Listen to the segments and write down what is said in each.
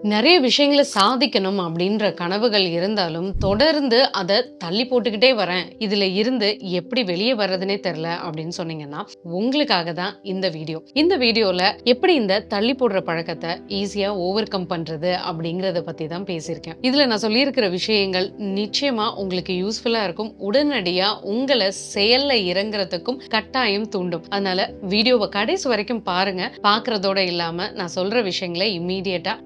நிறைய விஷயங்களை சாதிக்கணும் அப்படின்ற கனவுகள் இருந்தாலும் தொடர்ந்து அதை தள்ளி போட்டுக்கிட்டே வரேன். இதுல இருந்து எப்படி வெளியே வர்றதுனே தெரியல அப்படின்னு சொன்னீங்கன்னா உங்களுக்காக தான் இந்த வீடியோ. இந்த வீடியோல எப்படி இந்த தள்ளி போடுற பழக்கத்தை ஈஸியா ஓவர் கம் பண்றது அப்படிங்கறத பத்தி தான் பேசியிருக்கேன். இதுல நான் சொல்லியிருக்கிற விஷயங்கள் நிச்சயமா உங்களுக்கு யூஸ்ஃபுல்லா இருக்கும். உடனடியா உங்களை செயல்ல இறங்குறதுக்கும் கட்டாயம் தூண்டும். அதனால வீடியோவை கடைசி வரைக்கும் பாருங்க. பாக்குறதோட இல்லாம நான் சொல்ற விஷயங்களை இம்மீடியட்டா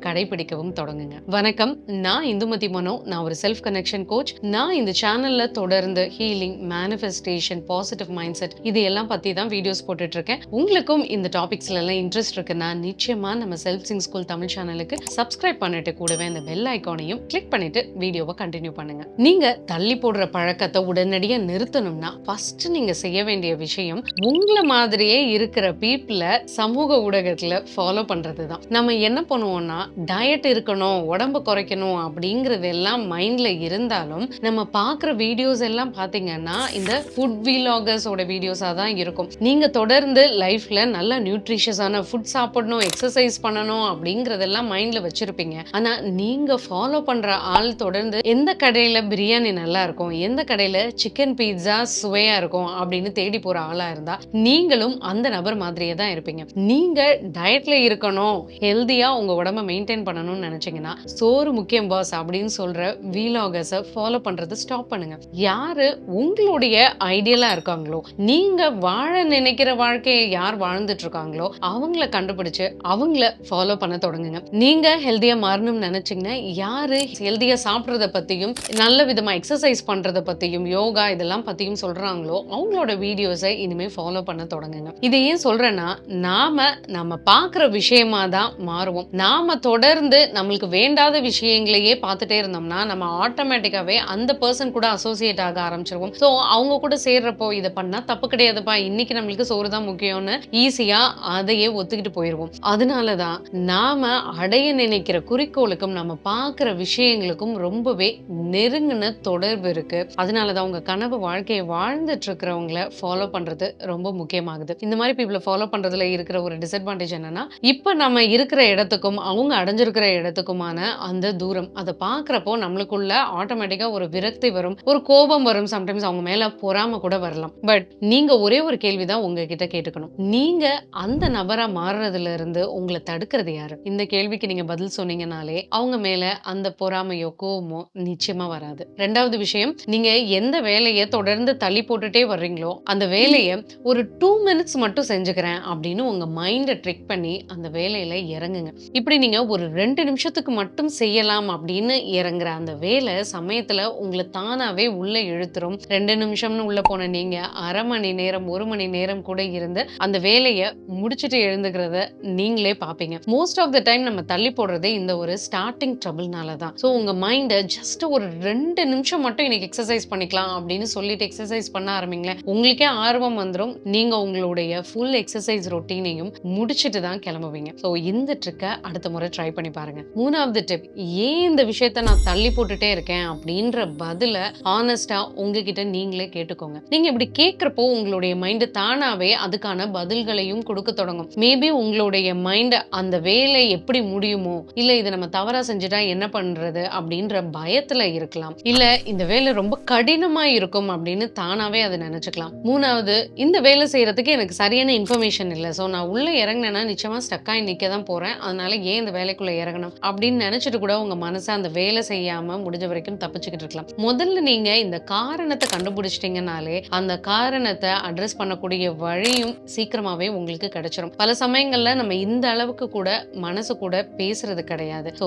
கடைபிடிக்கவும் தொடங்குங்க. வணக்கம் நான் இந்துமதி மனோ. நான் ஒரு செல்ஃப் கனெக்ஷன் கோச் நான் இந்த சேனல்ல தொடர்ந்து healing manifestation positive mind set இது எல்லாம் பத்தி தான் வீடியோஸ் போட்டுட்டு இருக்கேன் உங்களுக்கும் இந்த டாபிக்ஸ்ல எல்லாம் இன்ட்ரெஸ்ட் இருக்குன்னா நிச்சயமா நம்ம செல்ஃப் சிங் ஸ்கூல் தமிழ் சேனலுக்கு சப்ஸ்கிரைப் பண்ணிட்டு கூடவே இந்த பெல் ஐக்கானையும் கிளிக் பண்ணிட்டு வீடியோவை கண்டினியூ பண்ணுங்க. நீங்க தள்ளி போடுற பழக்கத்தை உடனடியா நிறுத்தணும்னா ஃபர்ஸ்ட் நீங்க செய்ய வேண்டிய விஷயம் உங்களை மாதிரியே இருக்கிற பீப்புளை சமூக ஊடகத்துல ஃபாலோ பண்றது தான் நம்ம என்ன பண்ணுவோம்னா டயட் இருக்கணும் உடம்பு குறைக்கணும் அப்படிங்கிறது எல்லாம் மைண்ட்ல இருந்தாலும் நம்ம பார்க்குற வீடியோஸ் எல்லாம் பார்த்தீங்கன்னா இந்த ஃபுட் வீலாகர்ஸோட வீடியோஸாக தான் இருக்கும். நீங்க தொடர்ந்து லைஃப்ல நல்ல நியூட்ரிஷியஸான ஃபுட் சாப்பிடணும் எக்ஸசைஸ் பண்ணணும் அப்படிங்கறதெல்லாம் மைண்ட்ல வச்சிருப்பீங்க. ஆனா நீங்க ஃபாலோ பண்ற ஆள் தொடர்ந்து எந்த கடையில பிரியாணி நல்லா இருக்கும் எந்த கடையில சிக்கன் பீட்சா சுவையா இருக்கும் அப்படின்னு தேடி போற ஆளா இருந்தா நீங்களும் அந்த நபர் மாதிரியே தான் இருப்பீங்க. நீங்க டயட்ல இருக்கணும் ஹெல்தியா உங்க உடம்ப மெயின்டைன் பண்ணணும்னு நினைச்சீங்கன்னா சோறு முக்கியம் பாஸ் அப்படின்னு சொல்ற வீலாகர்ஸை ஃபாலோ பண்றது ஸ்டாப் பண்ணுங்க. யாரு உங்களுடைய ஐடியலா இருக்காங்களோ நீங்க வாழ நினைக்கிற வாழ்க்கையை யார் வாழ்ந்துட்டு இருக்காங்களோ அவங்கள கண்டுபிடிச்சு அவங்கள ஃபாலோ பண்ண தொடங்குங்க. நீங்க ஹெல்தியா மாறணும்னு நினைச்சீங்கன்னா யாரு ஹெல்தியா சாப்பிட்றத பத்தியும் நல்ல விதமா எக்ஸசைஸ் பண்றத பத்தியும் யோகா இதெல்லாம் பத்தியும் சொல்றாங்களோ அவங்களோட வீடியோஸை இனிமே ஃபாலோ பண்ண தொடங்குங்க. இதை ஏன் சொல்றேன்னா நாம நம்ம பார்க்குற விஷயமா தான் மாறுவோம். நாம தொடர்ந்து நம்மளுக்கு வேண்டாத விஷயங்களையே பார்த்துட்டே இருந்தோம்னா நம்ம ஆட்டோமேட்டிக்காவே அந்த பர்சன் கூட அசோசியேட் ஆக ஆரம்பிச்சிருவோம். ஸோ அவங்க கூட சேர்றப்போ இதை பண்ணா தப்பு கிடையாதுப்பா. இன்னைக்கு நம்மளுக்கு சோறு தான் முக்கியம்னு ஈஸியா அதையே ஒத்துக்கிட்டு போயிடுவோம் அதனால தான் நாம அடைய நினைக்கிற குறிக்கோளுக்கும் நம்ம பார்க்குற விஷயங்களுக்கும் ரொம்பவே நெருங்கின தொடர்பு இருக்கு. அதனால தான் உங்க கனவு வாழ்க்கையை வாழ்ந்துட்டு இருக்கிறவங்கள ஃபாலோ பண்றது ரொம்ப முக்கியமாகுது. இந்த மாதிரி பீப்புளை ஃபாலோ பண்றதுல இருக்கிற ஒரு டிஸ்அட்வான்டேஜ் என்னன்னா இப்ப நம்ம இருக்கிற இடத்துக்கும் அவங்க அடைஞ்சிருக்கிற இடத்துக்குமான அந்த தூரம். அதை பார்க்குறப்போ நம்மளுக்குள்ள ஆட்டோமேட்டிக்கா ஒரு விரக்தி வரும் ஒரு கோபம் வரும். சம்டைம்ஸ் அவங்க மேல பொறாம கூட வரலாம். பட் நீங்க ஒரே ஒரு கேள்வி தான் உங்ககிட்ட கேட்டுக்கணும். நீங்க அந்த நபரா மாறுறதுல இருந்து உங்களை தடுக்கிறது யாரு? இந்த கேள்விக்கு நீங்க பதில் சொன்னீங்கனாலே அவங்க மேல அந்த பொறாமையோ கோபமோ நிச்சயமா வராது. ரெண்டாவது விஷயம் நீங்க எந்த வேலையை தொடர்ந்து தள்ளி போட்டுட்டே வர்றீங்களோ அந்த வேலையை ஒரு டூ மினிட்ஸ் மட்டும் செஞ்சுக்கிறேன் அப்படின்னு உங்க மைண்டை ட்ரிக் பண்ணி அந்த வேலையில இறங்குங்க. இப்படி நீங்க ஒரு ரெண்டு ரெண்டு நிமிஷத்துக்கு மட்டும் செய்யலாம் அப்படின்னு இறங்குற அந்த வேலை சமயத்துல உங்களை தானாவே உள்ள இழுத்துரும். ரெண்டு நிமிஷம்னு உள்ள போன நீங்க அரை மணி நேரம் ஒரு மணி நேரம் கூட இருந்து அந்த வேலையை முடிச்சுட்டு எழுந்துக்கிறத நீங்களே பார்ப்பீங்க மோஸ்ட் ஆஃப் த டைம் நம்ம தள்ளி போடுறதே இந்த ஒரு ஸ்டார்டிங் ட்ரபிள்னால தான் ஸோ உங்க மைண்டை ஜஸ்ட் ஒரு ரெண்டு நிமிஷம் மட்டும் இன்னைக்கு எக்ஸசைஸ் பண்ணிக்கலாம் அப்படின்னு சொல்லிட்டு எக்ஸசைஸ் பண்ண ஆரம்பிங்களேன். உங்களுக்கே ஆர்வம் வந்துடும் நீங்க உங்களுடைய ஃபுல் எக்ஸசைஸ் ரொட்டீனையும் முடிச்சுட்டு தான் கிளம்புவீங்க. ஸோ இந்த ட்ரிக்கை அடுத்த முறை ட்ரை பண்ணி பாருங்க. மூணாவது டிப் ஏன் இந்த விஷயத்த நான் தள்ளி போட்டுட்டே இருக்கேன்? அப்படின்ற பதில ஆனஸ்டா உங்ககிட்ட நீங்களே கேட்டுக்கோங்க. நீங்க இப்படி கேட்குறப்போ உங்களுடைய மைண்ட் தானாவே அதுக்கான பதில்களையும் கொடுக்க தொடங்கும். மேபி உங்களுடைய மைண்ட் அந்த வேலை எப்படி முடியுமோ இல்ல இதை நம்ம தவறா செஞ்சுட்டா என்ன பண்றது அப்படின்ற பயத்துல இருக்கலாம். இல்ல இந்த வேலை ரொம்ப கடினமா இருக்கும் அப்படின்னு தானாவே அதை நினைச்சுக்கலாம். மூணாவது இந்த வேலை செய்யறதுக்கு எனக்கு சரியான இன்ஃபர்மேஷன் இல்லை. ஸோ நான் உள்ள இறங்கினேன்னா நிச்சயமா ஸ்டக்காய் நிக்க தான் போறேன். அதனால ஏன் இந்த வேலைக்குள்ள இறங்கணும் அப்படின்னு நினைச்சிட்டு கூட உங்க மனசை அந்த வேலை செய்யாம முடிஞ்ச வரைக்கும் தப்பிச்சுக்கிட்டு இருக்கலாம். முதல்ல நீங்க இந்த காரணத்தை கண்டுபிடிச்சிட்டீங்கனாலே அந்த காரணத்தை அட்ரஸ் பண்ணக்கூடிய வழியும் சீக்கிரமாவே உங்களுக்கு கிடைச்சிரும். பல சமயங்கள்ல நம்ம இந்த அளவுக்கு கூட மனசு கூட பேசுறது கிடையாது. ஸோ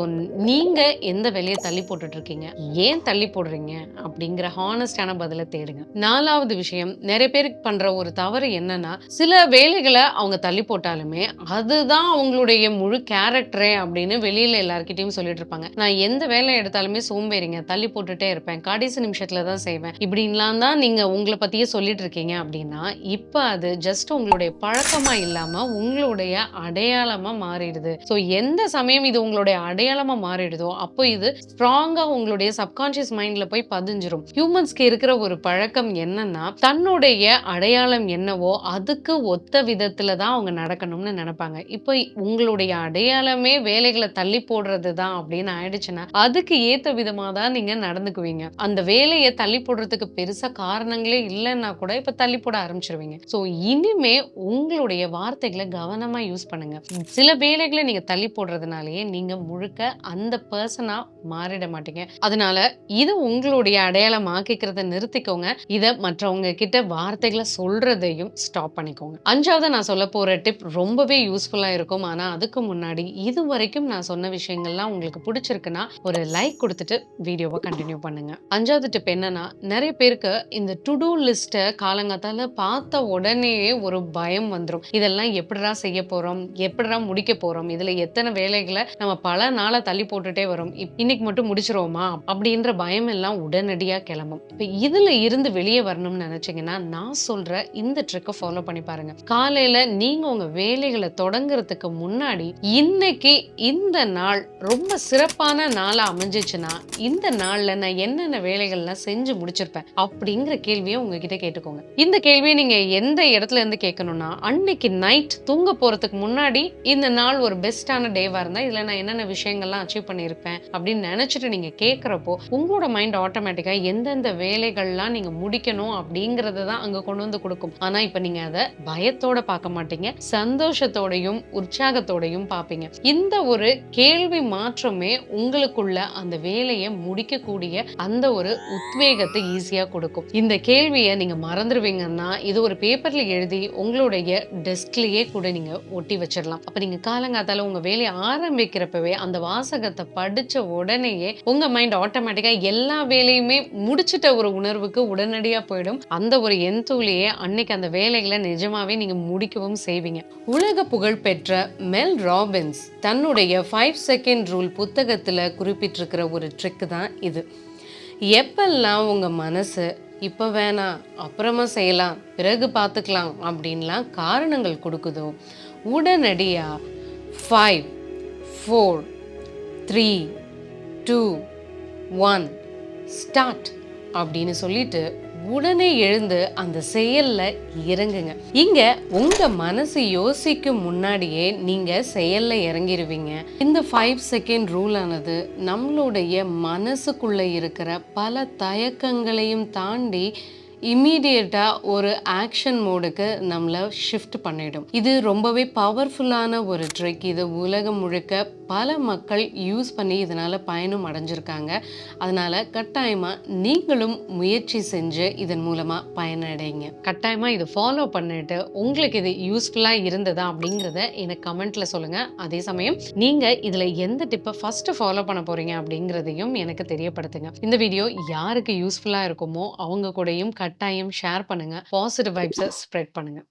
நீங்க எந்த வேலையை தள்ளி போட்டுட்டு இருக்கீங்க ஏன் தள்ளி போடுறீங்க? அப்படிங்கிற ஹானஸ்டான பதிலை தேடுங்க. நாலாவது விஷயம் நிறைய பேருக்கு பண்ற ஒரு தவறு என்னன்னா சில வேலைகளை அவங்க தள்ளி போட்டாலுமே அதுதான் அவங்களுடைய முழு கேரக்டரே அப்படின்னு வெளியில எல்லார்கிட்டயும் சொல்லிட்டு இருப்பாங்க நான் எந்த வேலை எடுத்தாலுமே சோம்பேறிங்க தள்ளி போட்டுட்டே இருப்பேன். கடைசி நிமிஷத்துல தான் செய்வேன். இப்படின்லாம் தான் நீங்க உங்களை பத்தியே சொல்லிட்டு இருக்கீங்க அப்படின்னா இப்ப அது ஜஸ்ட் உங்களுடைய பழக்கமா இல்லாம உங்களுடைய அடையாளமா மாறிடுது. ஸோ எந்த சமயம் இது உங்களுடைய அடையாளமா மாறிடுதோ அப்போ இது ஸ்ட்ராங்கா உங்களுடைய சப்கான்ஷியஸ் மைண்ட்ல போய் பதிஞ்சிரும். ஹியூமன்ஸ்க்கு இருக்கிற ஒரு பழக்கம் என்னன்னா தன்னுடைய அடையாளம் என்னவோ அதுக்கு ஒத்த விதத்துல தான் அவங்க நடக்கணும்னு நினைப்பாங்க. இப்போ உங்களுடைய அடையாளமே வேலைகளை தள்ளி போடுறது தான் அப்படின்னு ஆயிடுச்சுன்னா அதுக்கு ஏத்த விதமா தான் நீங்க நடந்துக்குவீங்க. அந்த வேலையை தள்ளி போடுறதுக்கு பெருசா காரணங்களே இல்லைன்னா கூட இப்ப தள்ளி போட ஆரம்பிச்சிருவீங்க. ஸோ இனிமே உங்களுடைய வார்த்தைகளை கவனமா யூஸ் பண்ணுங்க. சில வேலைகளை நீங்க தள்ளி போடுறதுனாலயே நீங்க முழுக்க அந்த பர்சனா மாறிட மாட்டீங்க. அதனால இது உங்களுடைய அடையாளம் ஆக்கிக்கிறத நிறுத்திக்கோங்க. இதை மற்றவங்க கிட்ட வார்த்தைகளை சொல்றதையும் ஸ்டாப் பண்ணிக்கோங்க. அஞ்சாவது நான் சொல்ல போற டிப் ரொம்பவே யூஸ்ஃபுல்லா இருக்கும். ஆனா அதுக்கு முன்னாடி இது வரைக்கும் நான் சொன்ன விஷயங்கள்லாம் உங்களுக்கு பிடிச்சிருக்குன்னா ஒரு லைக் கொடுத்துட்டு வீடியோவை கண்டினியூ பண்ணுங்க. அஞ்சாவது டிப் என்னன்னா நிறைய பேருக்கு இந்த டு டூ லிஸ்ட்டை காலங்காத்தால பார்த்த உடனே ஒரு பயம் வந்துடும் இதெல்லாம் எப்படிடா செய்ய போறோம்? எப்படிடா முடிக்க போறோம்? இதுல எத்தனை வேலைகளை நம்ம பல நாளா தள்ளி போட்டுட்டே வரோம்? இப்- இன்னைக்கு மட்டும் முடிச்சிருவோமா? அப்படின்ற பயம் எல்லாம் உடனடியா கிளம்பும். இப்போ இதுல இருந்து வெளியே வரணும்னு நினைச்சீங்கன்னா நான் சொல்ற இந்த ட்ரிக்கை ஃபாலோ பண்ணி பாருங்க. காலையில நீங்க உங்க வேலைகளை தொடங்குறதுக்கு முன்னாடி இன்னைக்கு இந்த இந்த நாள் ரொம்ப சிறப்பான நாளாக அமைஞ்சிச்சுன்னா இந்த நாளில் நான் என்னென்ன வேலைகள்லாம் செஞ்சு முடிச்சிருப்பேன் அப்படிங்கிற கேள்வியை உங்ககிட்ட கேட்டுக்கோங்க. இந்த கேள்வியை நீங்கள் எந்த இடத்துல இருந்து கேட்கணும்னா அன்னைக்கு நைட் தூங்க போகிறதுக்கு முன்னாடி இந்த நாள் ஒரு பெஸ்டான டேவாக இருந்தால் இதில் நான் என்னென்ன விஷயங்கள்லாம் அச்சீவ் பண்ணியிருப்பேன் அப்படின்னு நினச்சிட்டு நீங்கள் கேட்குறப்போ உங்களோட மைண்ட் ஆட்டோமேட்டிக்காக எந்தெந்த வேலைகள்லாம் நீங்கள் முடிக்கணும் அப்படிங்கிறத தான் அங்கே கொண்டு வந்து கொடுக்கும். ஆனால் இப்போ நீங்கள் அதை பயத்தோட பார்க்க மாட்டீங்க சந்தோஷத்தோடையும் உற்சாகத்தோடையும் பார்ப்பீங்க. இந்த ஒரு கேள்வி மாற்றமே உங்களுக்குள்ள அந்த வேலையை முடிக்கக்கூடிய அந்த ஒரு உத்வேகத்தை ஈஸியா கொடுக்கும். இந்த கேள்வியை நீங்க மறந்துடுவீங்கன்னா இது ஒரு பேப்பர்ல எழுதி உங்களுடைய டெஸ்க்லேயே கூட நீங்க ஒட்டி வச்சிடலாம். அப்ப நீங்க காலங்காத்தால் உங்க வேலையை ஆரம்பிக்கிறப்பவே அந்த வாசகத்தை படிச்ச உடனேயே உங்க மைண்ட் ஆட்டோமேட்டிக்கா எல்லா வேலையுமே முடிச்சிட்ட ஒரு உணர்வுக்கு உடனடியா போயிடும். அந்த ஒரு எந்தூலியே அன்னைக்கு அந்த வேலைகளை நிஜமாவே நீங்க முடிக்கவும் செய்வீங்க. உலக புகழ் பெற்ற மெல் ராபின்ஸ் தன்னுடைய ஃபைவ் செகண்ட் ரூல் புத்தகத்தில் குறிப்பிட்டிருக்கிற ஒரு ட்ரிக் தான் இது. எப்பெல்லாம் உங்கள் மனசு இப்போ வேணாம் அப்புறமா செய்யலாம் பிறகு பார்த்துக்கலாம் அப்படின்லாம் காரணங்கள் கொடுக்குதோ உடனடியாக five four three two one start அப்படின்னு சொல்லிட்டு உடனே எழுந்து அந்த செயல்ல இறங்குங்க. இங்க உங்க மனசு யோசிக்கும் முன்னாடியே நீங்க செயல்ல இறங்கிடுவீங்க இந்த ஃபைவ் செகண்ட் ரூல் ஆனது நம்மளுடைய மனசுக்குள்ள இருக்கிற பல தயக்கங்களையும் தாண்டி இம்மீடியட்டா ஒரு ஆக்ஷன் மோடுக்கு நம்மளை ஷிஃப்ட் பண்ணிடும். இது ரொம்பவே பவர்ஃபுல்லான ஒரு ட்ரிக் இது உலகம் முழுக்க பல மக்கள் யூஸ் பண்ணி இதனால் பயனும் அடைஞ்சிருக்காங்க. அதனால் கட்டாயமாக நீங்களும் முயற்சி செஞ்சு இதன் மூலமாக பயனடைங்க. கட்டாயமாக இதை ஃபாலோ பண்ணிட்டு உங்களுக்கு இது யூஸ்ஃபுல்லாக இருந்ததா அப்படிங்கிறத எனக்கு கமெண்ட்டில் சொல்லுங்கள் அதே சமயம் நீங்கள் இதில் எந்த டிப்பை ஃபஸ்ட்டு ஃபாலோ பண்ண போகிறீங்க அப்படிங்கிறதையும் எனக்கு தெரியப்படுத்துங்க. இந்த வீடியோ யாருக்கு யூஸ்ஃபுல்லாக இருக்குமோ அவங்க கூடயும் கட்டாயம் ஷேர் பண்ணுங்கள் பாசிட்டிவ் வைப்ஸை ஸ்ப்ரெட் பண்ணுங்கள்